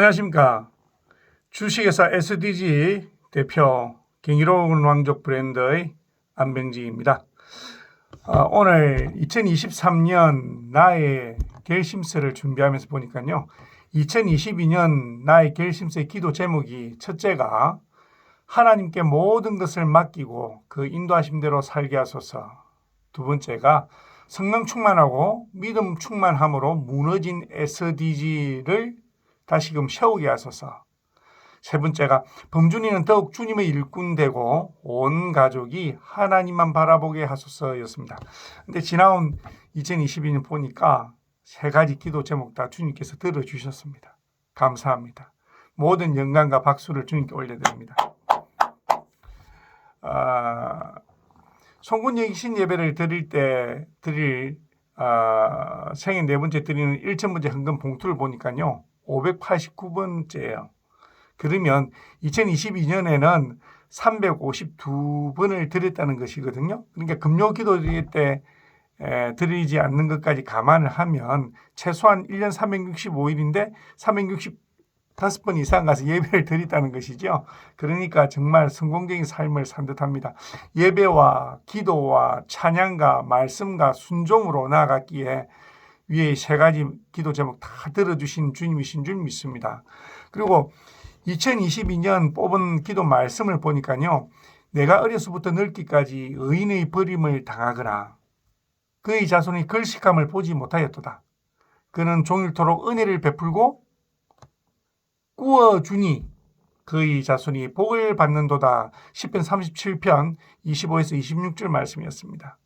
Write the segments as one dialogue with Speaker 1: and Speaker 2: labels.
Speaker 1: 안녕하십니까. 주식회사 SDG 대표 경이로운 왕족 브랜드의 안병지입니다. 아, 오늘 2023년 나의 결심서를 준비하면서 보니까요. 2022년 나의 결심서의 기도 제목이 첫째가 하나님께 모든 것을 맡기고 그 인도하심 대로 살게 하소서. 두 번째가 성령 충만하고 믿음 충만함으로 무너진 SDG를 다시금 세우게 하소서. 세 번째가 범준이는 더욱 주님의 일꾼 되고 온 가족이 하나님만 바라보게 하소서였습니다. 근데 지나온 2022년 보니까 세 가지 기도 제목 다 주님께서 들어주셨습니다. 감사합니다. 모든 영광과 박수를 주님께 올려드립니다. 아, 송군여기 신예배를 드릴 때 드릴 아, 생애 네 번째 드리는 1천 번째 헌금 봉투를 보니까요. 589번째예요. 그러면 2022년에는 352번을 드렸다는 것이거든요. 그러니까 금요 기도 드릴 때 에, 드리지 않는 것까지 감안을 하면 최소한 1년 365일인데 365번 이상 가서 예배를 드렸다는 것이죠. 그러니까 정말 성공적인 삶을 산 듯합니다. 예배와 기도와 찬양과 말씀과 순종으로 나아갔기에 위에 세 가지 기도 제목 다 들어주신 주님이신 줄 믿습니다. 그리고 2022년 뽑은 기도 말씀을 보니까요. 내가 어려서부터 늙기까지 의인의 버림을 당하거나 그의 자손이 걸식함을 보지 못하였도다. 그는 종일토록 은혜를 베풀고 꾸어주니 그의 자손이 복을 받는도다. 10편 37편 25에서 26절 말씀이었습니다.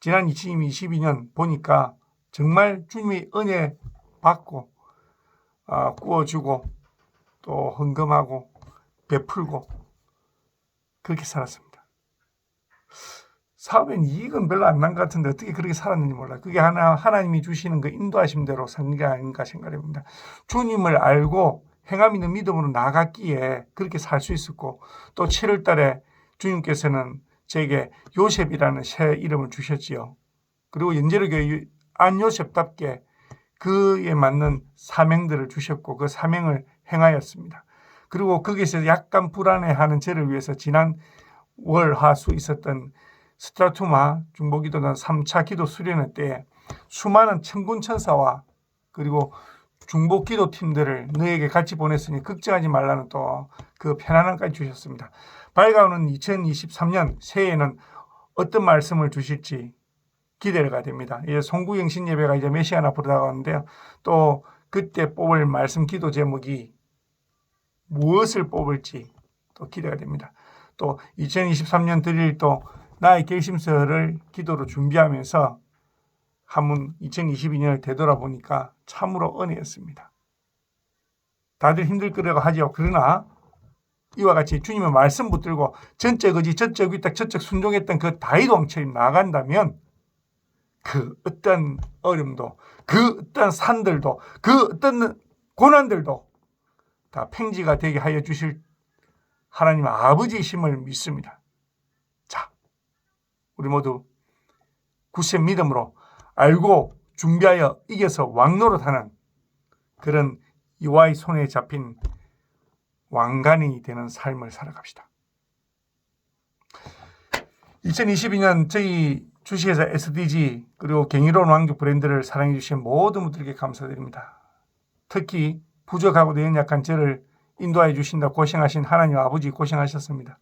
Speaker 1: 지난 2022년 보니까 정말 주님의 은혜 받고 어, 꾸어주고 또 헌금하고 베풀고 그렇게 살았습니다. 사업엔 이익은 별로 안 난 것 같은데 어떻게 그렇게 살았는지 몰라. 그게 하나 하나님이 주시는 그 인도하심대로 산 게 아닌가 생각해 봅니다. 주님을 알고 행함 있는 믿음으로 나갔기에 그렇게 살 수 있었고 또 7월 달에 주님께서는 제게 요셉이라는 새 이름을 주셨지요. 그리고 연재력의 안 요셉답게 그에 맞는 사명들을 주셨고 그 사명을 행하였습니다. 그리고 거기서 약간 불안해하는 저를 위해서 지난 월, 화, 수 있었던 스트라투마 중보기도단 3차 기도 수련회 때 수많은 천군 천사와 그리고 중보 기도 팀들을 너에게 같이 보냈으니 걱정하지 말라는 또 그 편안함까지 주셨습니다. 밝아오는 2023년 새해에는 어떤 말씀을 주실지 기대가 됩니다. 예, 송구영 신 예배가 이제 몇 시간 앞으로 다가오는데요. 또 그때 뽑을 말씀 기도 제목이 무엇을 뽑을지 또 기대가 됩니다. 또 2023년 드릴 또 나의 결심서를 기도로 준비하면서 한문 2022년을 되돌아보니까 참으로 은혜였습니다. 다들 힘들 거라고 하죠. 그러나 이와 같이 주님의 말씀 붙들고 전적 의지, 전적 위탁, 전적 순종했던 그 다이도왕처럼 나간다면 그 어떤 어려움도, 그 어떤 산들도, 그 어떤 고난들도 다 팽지가 되게 하여 주실 하나님 아버지이심을 믿습니다. 자, 우리 모두 굳센 믿음으로 알고 준비하여 이겨서 왕노릇하는 그런 이와의 손에 잡힌 왕관이 되는 삶을 살아갑시다. 2022년 저희 주식회사 SDG 그리고 경이로운 왕족 브랜드를 사랑해 주신 모든 분들께 감사드립니다. 특히 부족하고 연약한 저를 인도하여 주신다 고생하신 하나님 아버지 고생하셨습니다.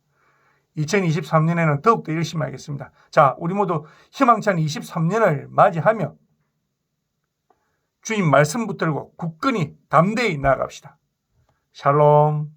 Speaker 1: 2023년에는 더욱더 열심히 하겠습니다. 자, 우리 모두 희망찬 23년을 맞이하며 주님 말씀 붙들고 굳건히 담대히 나아갑시다. 샬롬.